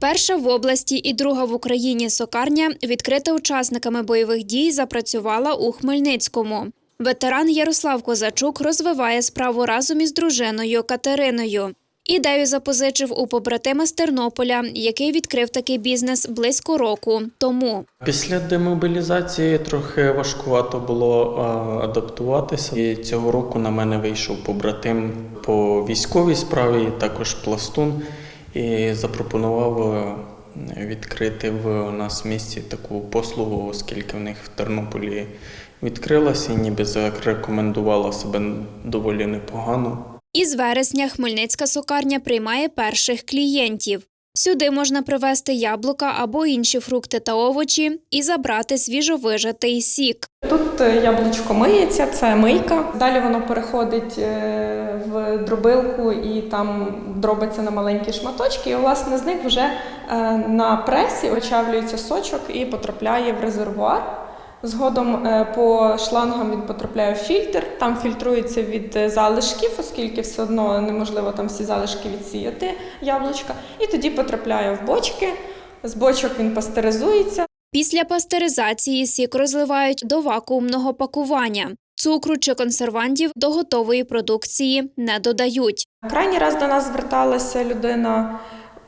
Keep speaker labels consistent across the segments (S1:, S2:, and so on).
S1: Перша в області і друга в Україні сокарня, відкрита учасниками бойових дій, запрацювала у Хмельницькому. Ветеран Ярослав Козачук розвиває справу разом із дружиною Катериною. Ідею запозичив у побратима з Тернополя, який відкрив такий бізнес близько року тому.
S2: Після демобілізації трохи важкувато було адаптуватися. І цього року на мене вийшов побратим по військовій справі, також пластун, і запропонував е, відкрити в нас в місті таку послугу, оскільки в них в Тернополі відкрилася і ніби зарекомендувала себе доволі непогано.
S1: Із вересня Хмельницька сокарня приймає перших клієнтів. Сюди можна привезти яблука або інші фрукти та овочі і забрати свіжовижатий сік.
S3: Тут е, яблучко миється, це мийка. Далі воно переходить е, в дробилку і там дробиться на маленькі шматочки. І власне з них вже е, на пресі очавлюється сочок і потрапляє в резервуар. Згодом е, по шлангам він потрапляє в фільтр, там фільтрується від е, залишків, оскільки все одно неможливо там всі залишки відсіяти яблучка. І тоді потрапляє в бочки. З бочок він пастеризується.
S1: Після пастеризації сік розливають до вакуумного пакування. Цукру чи консервантів до готової продукції не додають.
S3: Крайній раз до нас зверталася людина.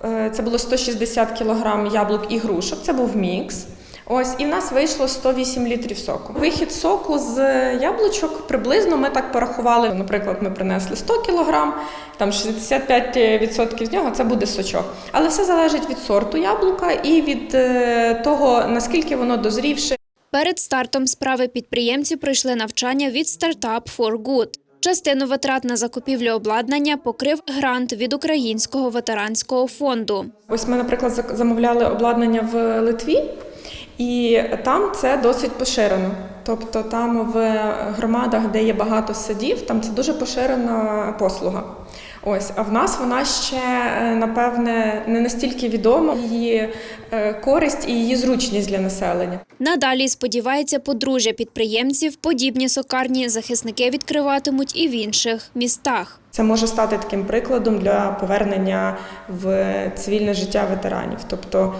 S3: е, Це було 160 кг яблук і грушок. Це був мікс. Ось, і в нас вийшло 108 літрів соку. Вихід соку з яблучок приблизно ми так порахували. Наприклад, ми принесли 100 кг, там 65% з нього це буде сочок. Але все залежить від сорту яблука і від е, того, наскільки воно дозрівше.
S1: Перед стартом справи підприємці пройшли навчання від Startup for Good. Частину витрат на закупівлю обладнання покрив грант від Українського ветеранського фонду.
S3: Ось ми, наприклад, замовляли обладнання в Литві, і там це досить поширено. Тобто там в громадах, де є багато садів, там це дуже поширена послуга. Ось, а в нас вона ще, е, напевне, не настільки відома, її е, користь і її зручність для населення.
S1: Надалі сподівається подружжя підприємців, подібні сокарні захисники відкриватимуть і в інших містах.
S3: Це може стати таким прикладом для повернення в цивільне життя ветеранів. Тобто,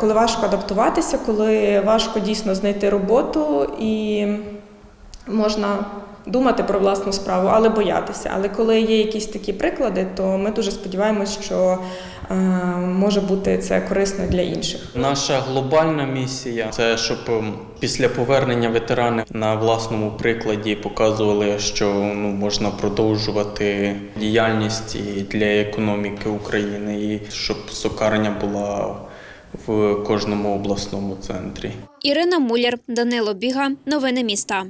S3: коли важко адаптуватися, коли важко дійсно знайти роботу і можна думати про власну справу, але боятися. Але коли є якісь такі приклади, то ми дуже сподіваємось, що е, може бути це корисно для інших.
S2: Наша глобальна місія це щоб ем, після повернення ветерани на власному прикладі показували, що ну можна продовжувати діяльність і для економіки України, і щоб сокарня була в кожному обласному центрі.
S1: Ірина Муляр, Данило Біга. Новини міста.